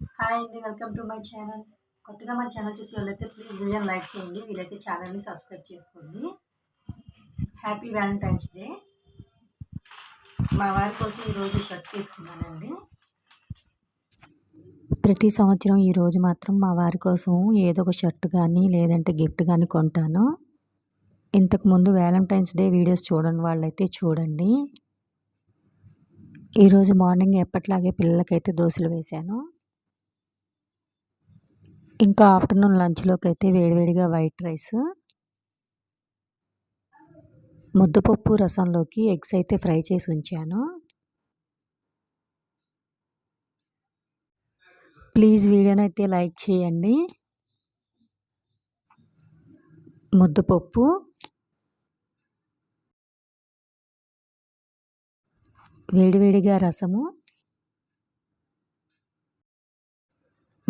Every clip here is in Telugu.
హాయ్ అండి వెల్కమ్ టు మై ఛానల్ కొత్తగా మన ఛానల్ చూసి వాళ్ళైతే ప్లీజ్ వీడియో లైక్ చేయండి. వీలైతే ఛానల్ని సబ్స్క్రైబ్ చేసుకోండి. హ్యాపీ వ్యాలంటైన్స్ డే మా వారి కోసం ఈరోజు షర్ట్ తీసుకున్నానండి. ప్రతి సంవత్సరం ఈరోజు మాత్రం మా వారి కోసం ఏదో ఒక షర్ట్ కానీ లేదంటే గిఫ్ట్ కానీ కొంటాను. ఇంతకుముందు వ్యాలంటైన్స్ డే వీడియోస్ చూడని వాళ్ళైతే చూడండి. ఈరోజు మార్నింగ్ ఎప్పట్లాగే పిల్లలకైతే దోశలు వేశాను. ఇంకా ఆఫ్టర్నూన్ లంచ్లోకి అయితే వేడివేడిగా వైట్ రైస్. ముద్దపప్పు రసంలోకి ఎగ్స్ అయితే ఫ్రై చేసి ఉంచాను. ప్లీజ్ వీడియోని అయితే లైక్ చేయండి. ముద్దపప్పు. వేడివేడిగా రసము.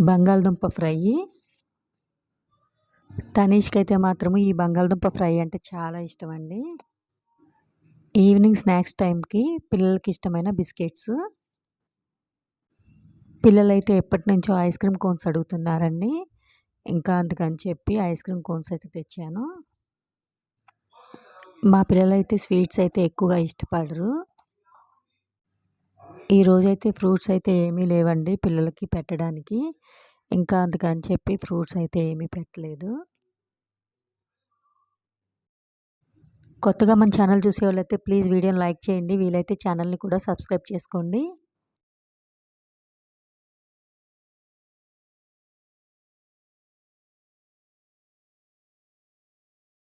బంగాళదుంప ఫ్రై. తనీష్కి అయితే మాత్రము ఈ బంగాళదుంప ఫ్రై అంటే చాలా ఇష్టం అండి ఈవినింగ్ స్నాక్స్ టైంకి పిల్లలకి ఇష్టమైన బిస్కెట్స్. పిల్లలైతే ఎప్పటి నుంచో ఐస్ క్రీమ్ కోన్స్ అడుగుతున్నారండి. ఇంకా అందుకని చెప్పి ఐస్ క్రీమ్ కోన్స్ అయితే తెచ్చాను. మా పిల్లలైతే స్వీట్స్ అయితే ఎక్కువగా ఇష్టపడరు. ఈరోజైతే ఫ్రూట్స్ అయితే ఏమీ లేవండి పిల్లలకి పెట్టడానికి. ఇంకా అందుకని చెప్పి ఫ్రూట్స్ అయితే ఏమీ పెట్టలేదు. కొత్తగా మన ఛానల్ చూసే వాళ్ళైతే ప్లీజ్ వీడియోని లైక్ చేయండి. వీలైతే ఛానల్ని కూడా సబ్స్క్రైబ్ చేసుకోండి.